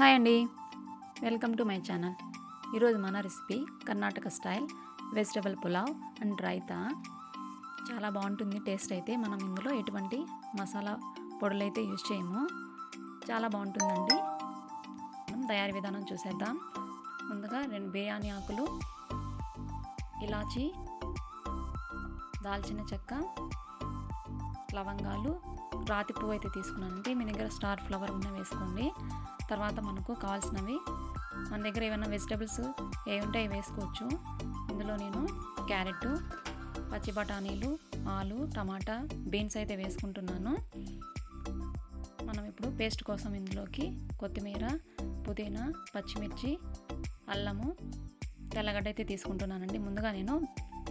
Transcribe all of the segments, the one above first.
Hi అండి. Welcome to my channel. ఈరోజు మన recipe Karnataka style vegetable pulao and raita. చాలా బాగుంటుంది టేస్ట్ అయితే మనం ఇందులో ఎటువంటి మసాలా పొడులు అయితే యూజ్ చేయము. చాలా బాగుంటుందండి. మనం తయారీ విధానం చూసేద్దాం. ముందుగా రెండు బిర్యానీ ఆకులు ఇలాచి దాల్చిన చెక్క లవంగాలు రాతి పువ్వు అయితే తీసుకున్నానండి. మీ దగ్గర స్టార్ ఫ్లవర్ ఉన్న వేసుకోండి. తర్వాత మనకు కావాల్సినవి మన దగ్గర ఏమైనా వెజిటబుల్స్ ఏ ఉంటే అవి వేసుకోవచ్చు. ఇందులో నేను క్యారెట్ పచ్చి బఠానీలు ఆలు టమాటా బీన్స్ అయితే వేసుకుంటున్నాను. మనం ఇప్పుడు పేస్ట్ కోసం ఇందులోకి కొత్తిమీర పుదీనా పచ్చిమిర్చి అల్లము తెల్లగడ్డ అయితే తీసుకుంటున్నానండి. ముందుగా నేను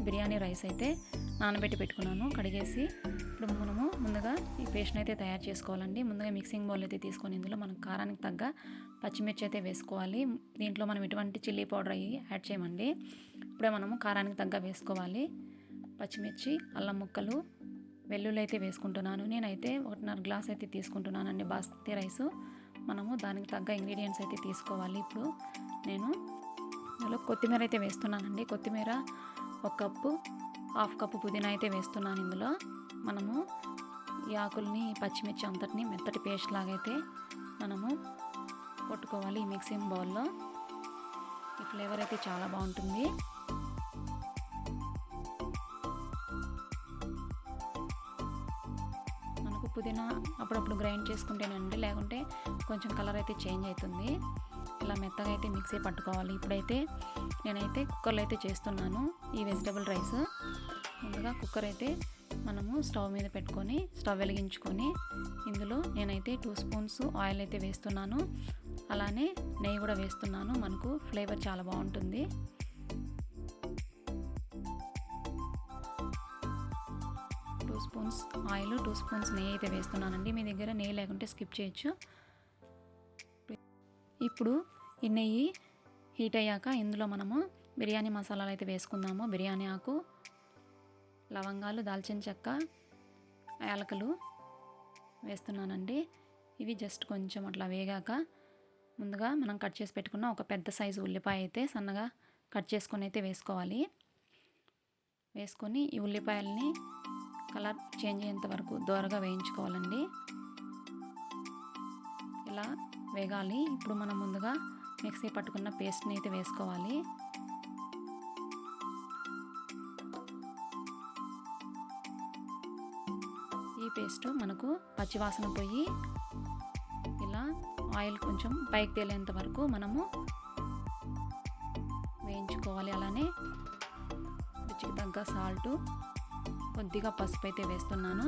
బిర్యానీ రైస్ అయితే నానబెట్టి పెట్టుకున్నాను కడిగేసి ఇప్పుడు మనము ముందుగా ఈ పేస్ట్ని అయితే తయారు చేసుకోవాలండి. ముందుగా మిక్సింగ్ బౌల్ అయితే తీసుకొని ఇందులో మనం కారానికి తగ్గ పచ్చిమిర్చి అయితే వేసుకోవాలి. దీంట్లో మనం ఎటువంటి చిల్లీ పౌడర్ అయ్యి యాడ్ చేయమండి. ఇప్పుడే మనము కారానికి తగ్గ వేసుకోవాలి. పచ్చిమిర్చి అల్లం ముక్కలు వెల్లుల్లి అయితే వేసుకుంటున్నాను. నేనైతే ఒకటిన్నర గ్లాస్ అయితే తీసుకుంటున్నానండి బాస్మతి రైసు. మనము దానికి తగ్గ ఇంగ్రీడియంట్స్ అయితే తీసుకోవాలి. ఇప్పుడు నేను ఇందులో కొత్తిమీర అయితే వేస్తున్నానండి. కొత్తిమీర ఒక కప్పు హాఫ్ కప్పు పుదీనా అయితే వేస్తున్నాను ఇందులో. మనము ఈ ఆకుల్ని పచ్చిమిర్చి అంతటిని మెత్తటి పేస్ట్ లాగైతే మనము కొట్టుకోవాలి ఈ మిక్సింగ్ బౌల్లో. ఈ ఫ్లేవర్ అయితే చాలా బాగుంటుంది. మనకు పుదీనా అప్పుడప్పుడు గ్రైండ్ చేసుకుంటేనండి లేకుంటే కొంచెం కలర్ అయితే చేంజ్ అవుతుంది. ఇలా మెత్తగా అయితే మిక్సీ పట్టుకోవాలి. ఇప్పుడైతే నేనైతే కుక్కర్లో అయితే చేస్తున్నాను ఈ వెజిటబుల్ రైస్ ముందుగా కుక్కర్ అయితే మనము స్టవ్ మీద పెట్టుకొని స్టవ్ వెలిగించుకొని ఇందులో నేనైతే టూ స్పూన్స్ ఆయిల్ అయితే వేస్తున్నాను. అలానే నెయ్యి కూడా వేస్తున్నాను. మనకు ఫ్లేవర్ చాలా బాగుంటుంది. Two spoons oil two spoons నెయ్యి అయితే వేస్తున్నానండి. మీ దగ్గర నెయ్యి లేకుంటే స్కిప్ చేయొచ్చు. ఇప్పుడు ఈ నెయ్యి హీట్ అయ్యాక ఇందులో మనము బిర్యానీ మసాలాలు అయితే వేసుకుందాము. బిర్యానీ ఆకు లవంగాలు దాల్చిన చెక్క యాలకులు వేస్తున్నానండి. ఇవి జస్ట్ కొంచెం అట్లా వేగాక ముందుగా మనం కట్ చేసి పెట్టుకున్న ఒక పెద్ద సైజు ఉల్లిపాయ అయితే సన్నగా కట్ చేసుకొని అయితే వేసుకోవాలి. వేసుకొని ఈ ఉల్లిపాయల్ని కలర్ చేంజ్ అయ్యేంత వరకు దోరగా వేయించుకోవాలండి. ఇలా వేగాలి. ఇప్పుడు మనం ముందుగా మిక్సీ పట్టుకున్న పేస్ట్ని అయితే వేసుకోవాలి. ఈ పేస్ట్ మనకు పచ్చివాసన పోయి ఇలా ఆయిల్ కొంచెం పైకి తేలేంత వరకు మనము వేయించుకోవాలి. అలానే రుచికి తగ్గ సాల్టు కొద్దిగా పసుపు అయితే వేస్తున్నాను.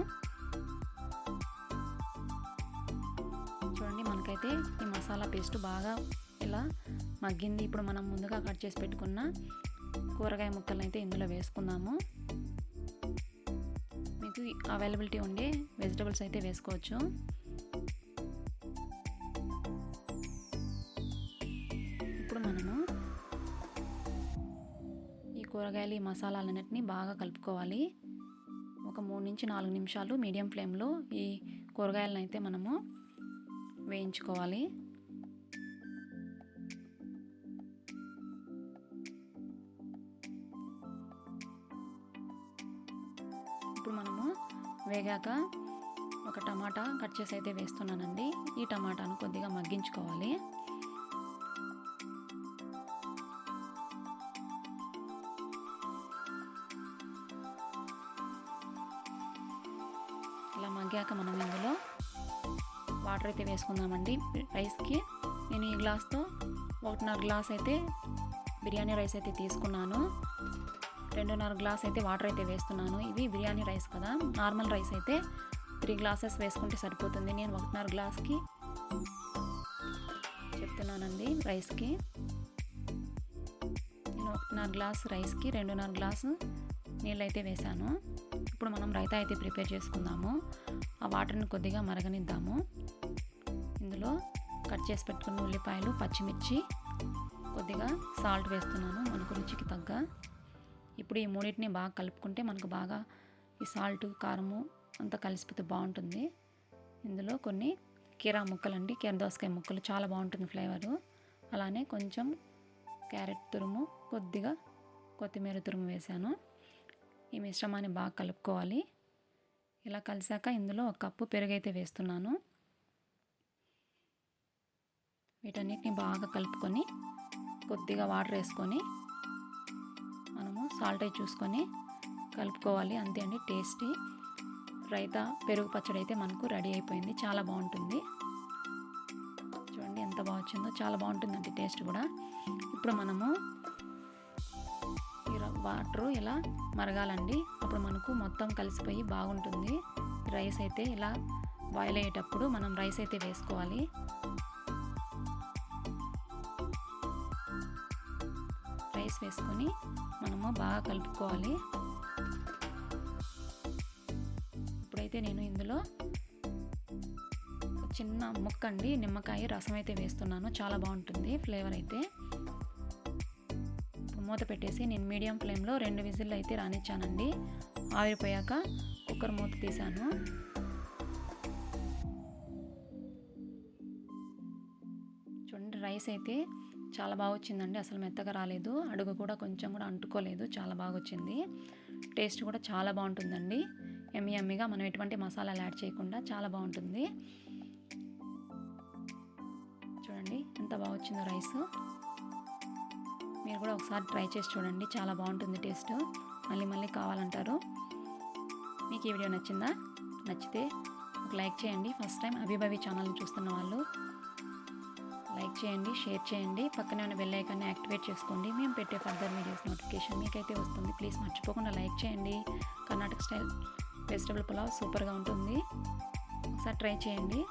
అయితే ఈ మసాలా పేస్ట్ బాగా ఇలా మగ్గింది. ఇప్పుడు మనం ముందుగా కట్ చేసి పెట్టుకున్న కూరగాయ ముక్కలను అయితే ఇందులో వేసుకుందాము. మీకు అవైలబిలిటీ ఉండే వెజిటబుల్స్ అయితే వేసుకోవచ్చు. ఇప్పుడు మనము ఈ కూరగాయలు ఈ మసాలాలన్నిటిని బాగా కలుపుకోవాలి. ఒక మూడు నుంచి నాలుగు నిమిషాలు మీడియం ఫ్లేమ్లో ఈ కూరగాయలను అయితే మనము వేయించుకోవాలి. ఇప్పుడు మనము వేగాక ఒక టమాటా కట్ చేసి అయితే వేస్తున్నానండి. ఈ టమాటాను కొద్దిగా మగ్గించుకోవాలి. ఇలా మగ్గాక మనం ఇందులో వాటర్ అయితే వేసుకుందామండి. రైస్కి నేను ఈ గ్లాస్తో ఒకటిన్నర గ్లాస్ అయితే బిర్యానీ రైస్ అయితే తీసుకున్నాను. రెండున్నర గ్లాస్ అయితే వాటర్ అయితే వేస్తున్నాను. ఇది బిర్యానీ రైస్ కదా. నార్మల్ రైస్ అయితే త్రీ గ్లాసెస్ వేసుకుంటే సరిపోతుంది. నేను ఒకటిన్నర గ్లాస్కి చెప్తున్నానండి రైస్కి. నేను ఒకటిన్నర గ్లాస్ రైస్కి రెండున్నర గ్లాసు నీళ్ళు అయితే వేసాను ఇప్పుడు మనం రైతా అయితే ప్రిపేర్ చేసుకుందాము. ఆ వాటర్ని కొద్దిగా మరగనిద్దాము. అందులో కట్ చేసి పెట్టుకున్న ఉల్లిపాయలు పచ్చిమిర్చి కొద్దిగా సాల్ట్ వేస్తున్నాను మనకు రుచికి తగ్గ. ఇప్పుడు ఈ మూడింటిని బాగా కలుపుకుంటే మనకు బాగా ఈ సాల్ట్ కారము అంతా కలిసిపోతే బాగుంటుంది. ఇందులో కొన్ని కీరా ముక్కలండి కీర దోసకాయ ముక్కలు చాలా బాగుంటుంది ఫ్లేవరు. అలానే కొంచెం క్యారెట్ తురుము కొద్దిగా కొత్తిమీర తురుము వేసాను ఈ మిశ్రమాన్ని బాగా కలుపుకోవాలి. ఇలా కలిసాక ఇందులో ఒక కప్పు పెరుగైతే వేస్తున్నాను. వీటన్నిటిని బాగా కలుపుకొని కొద్దిగా వాటర్ వేసుకొని మనము సాల్ట్ అయి చూసుకొని కలుపుకోవాలి. అంతే అండి టేస్టీ. రైతా పెరుగు పచ్చడి అయితే మనకు రెడీ అయిపోయింది. చాలా బాగుంటుంది. చూడండి ఎంత బాగా వచ్చిందో చాలా బాగుంటుందండి టేస్ట్ కూడా. ఇప్పుడు మనము ఈ వాటర్ ఇలా మరగాలండి? అప్పుడు మనకు మొత్తం కలిసిపోయి బాగుంటుంది. రైస్ అయితే ఇలా బాయిల్ అయ్యేటప్పుడు మనం రైస్ అయితే వేసుకోవాలి. వేసుకొని మనము బాగా కలుపుకోవాలి. ఇప్పుడైతే నేను ఇందులో చిన్న ముక్క అండి నిమ్మకాయ రసం అయితే వేస్తున్నాను. చాలా బాగుంటుంది ఫ్లేవర్ అయితే. మూత పెట్టేసి నేను మీడియం ఫ్లేమ్లో రెండు విజిల్లు అయితే రానిచ్చానండి. ఆవిరిపోయాక కుక్కర్ మూత తీశాను. చూడండి రైస్ అయితే చాలా బాగా వచ్చిందండి. అసలు మెత్తగా రాలేదు. అడుగు కూడా కొంచెం కూడా అంటుకోలేదు. చాలా బాగా వచ్చింది. టేస్ట్ కూడా చాలా బాగుంటుందండి. ఎమ్మి ఎమ్మిగా మనం ఎటువంటి మసాలాలు యాడ్ చేయకుండా చాలా బాగుంటుంది. చూడండి ఎంత బాగా వచ్చిందో రైస్. మీరు కూడా ఒకసారి ట్రై చేసి చూడండి. చాలా బాగుంటుంది టేస్ట్. మళ్ళీ మళ్ళీ కావాలంటారు. మీకు ఈ వీడియో నచ్చిందా? నచ్చితే ఒక లైక్ చేయండి. ఫస్ట్ టైం అభిభవి ఛానల్ని చూస్తున్న వాళ్ళు లైక్ చేయండి షేర్ చేయండి. పక్కనే ఉన్న బెల్ ఐకాన్ని యాక్టివేట్ చేసుకోండి. మేము పెట్టే ఫర్దర్ వీడియోస్ నోటిఫికేషన్ మీకైతే వస్తుంది. ప్లీజ్ మర్చిపోకుండా లైక్ చేయండి. కర్ణాటక స్టైల్ వెజిటబుల్ పులావ్ సూపర్గా ఉంటుంది. ఒకసారి ట్రై చేయండి.